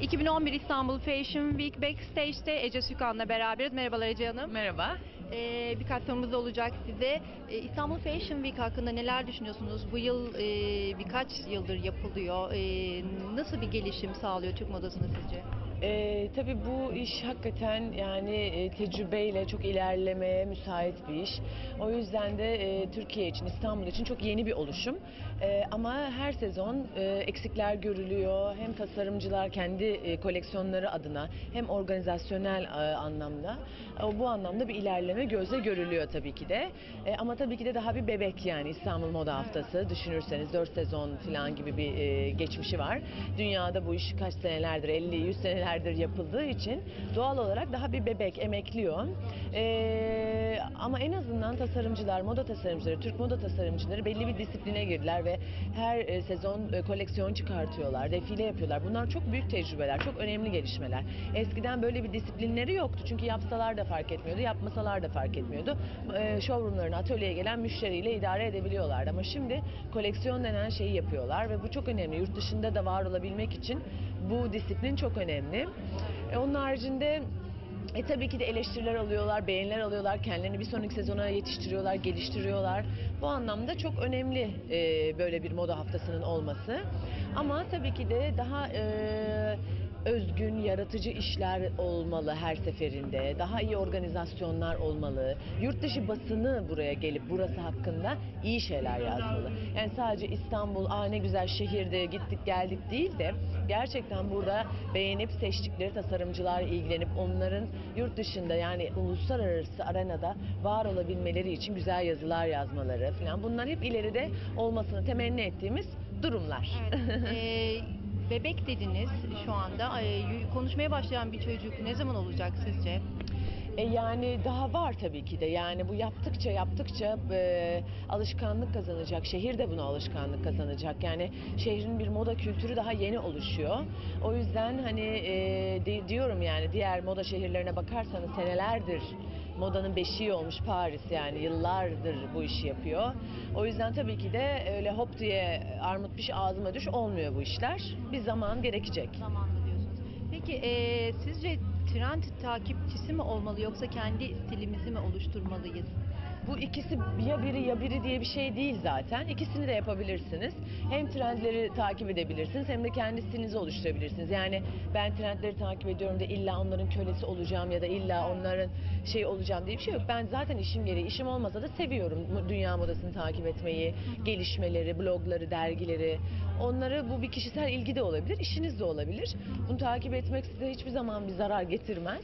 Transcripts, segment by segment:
2011 İstanbul Fashion Week Backstage'de Ece Sükan'la beraberiz. Merhabalar Ece Hanım. Merhaba. Ee, birkaç sorumuz olacak size. Ee, İstanbul Fashion Week hakkında neler düşünüyorsunuz? Bu yıl e, birkaç yıldır yapılıyor. Ee, nasıl bir gelişim sağlıyor Türk modasını sizce? Ee, tabii bu iş hakikaten yani e, tecrübeyle çok ilerlemeye müsait bir iş. O yüzden de e, Türkiye için, İstanbul için çok yeni bir oluşum. E, ama her sezon e, eksikler görülüyor. Hem tasarımcılar kendi e, koleksiyonları adına hem organizasyonel e, anlamda. E, bu anlamda bir ilerleme gözle görülüyor tabii ki de. E, ama tabii ki de daha bir bebek yani İstanbul Moda Haftası. Düşünürseniz 4 sezon falan gibi bir e, geçmişi var. Dünyada bu iş kaç senelerdir, 50-100 senelerdir yapıldığı için doğal olarak daha bir bebek, emekliyor. E, ama en azından tasarımcılar, moda tasarımcıları, Türk moda tasarımcıları belli bir disipline girdiler ve her e, sezon e, koleksiyon çıkartıyorlar, defile yapıyorlar. Bunlar çok büyük tecrübeler, çok önemli gelişmeler. Eskiden böyle bir disiplinleri yoktu çünkü yapsalar da fark etmiyordu, yapmasalar da fark etmiyordu. E, showroomlarına, atölyeye gelen müşteriyle idare edebiliyorlardı ama şimdi koleksiyon denen şeyi yapıyorlar ve bu çok önemli. Yurt dışında da var olabilmek için bu disiplin çok önemli. E, onun haricinde e tabii ki de eleştiriler alıyorlar, beğeniler alıyorlar, kendilerini bir sonraki sezona yetiştiriyorlar, geliştiriyorlar. Bu anlamda çok önemli e, böyle bir moda haftasının olması. Ama tabii ki de daha e, özgün, yaratıcı işler olmalı her seferinde. Daha iyi organizasyonlar olmalı. Yurt dışı basını buraya gelip burası hakkında iyi şeyler yazmalı. Yani sadece İstanbul, aa ne güzel şehirde gittik geldik değil de gerçekten burada beğenip seçtikleri tasarımcılar ilgilenip onların yurt dışında yani uluslararası arenada var olabilmeleri için güzel yazılar yazmaları falan bunlar hep ileride olmasını temenni ettiğimiz durumlar. Ee, bebek dediniz şu anda. Ee, konuşmaya başlayan bir çocuk ne zaman olacak sizce? E yani daha var tabii ki de yani bu yaptıkça yaptıkça e, alışkanlık kazanacak. Şehir de buna alışkanlık kazanacak. Yani şehrin bir moda kültürü daha yeni oluşuyor. O yüzden hani e, di- diyorum yani diğer moda şehirlerine bakarsanız senelerdir modanın beşiği olmuş Paris yani yıllardır bu işi yapıyor. O yüzden tabii ki de öyle hop diye armut piş ağzıma düş olmuyor bu işler. Bir zaman gerekecek. Zamanla diyorsunuz. Peki ee, sizce trend takipçisi mi olmalı yoksa kendi stilimizi mi oluşturmalıyız? Bu ikisi ya biri ya biri diye bir şey değil zaten. İkisini de yapabilirsiniz. Hem trendleri takip edebilirsiniz hem de kendi stilinizi oluşturabilirsiniz. Yani ben trendleri takip ediyorum da illa onların kölesi olacağım ya da illa onların şey olacağım diye bir şey yok. Ben zaten işim gereği işim olmasa da seviyorum dünya modasını takip etmeyi, gelişmeleri, blogları, dergileri. Onları bu bir kişisel ilgi de olabilir, işiniz de olabilir. Bunu takip etmek size hiçbir zaman bir zarar getirmez.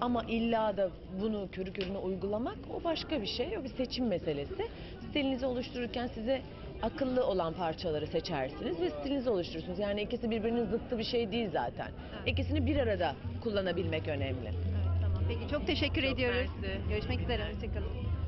Ama illa da bunu körü körüne uygulamak o başka bir şey. O bir seçim meselesi. Stilinizi oluştururken size akıllı olan parçaları seçersiniz ve stilinizi oluşturursunuz. Yani ikisi birbirinin zıttı bir şey değil zaten. Evet. İkisini bir arada kullanabilmek önemli. Evet, tamam. Peki çok teşekkür Çok ediyoruz. mersi. Görüşmek üzere. Hoşçakalın.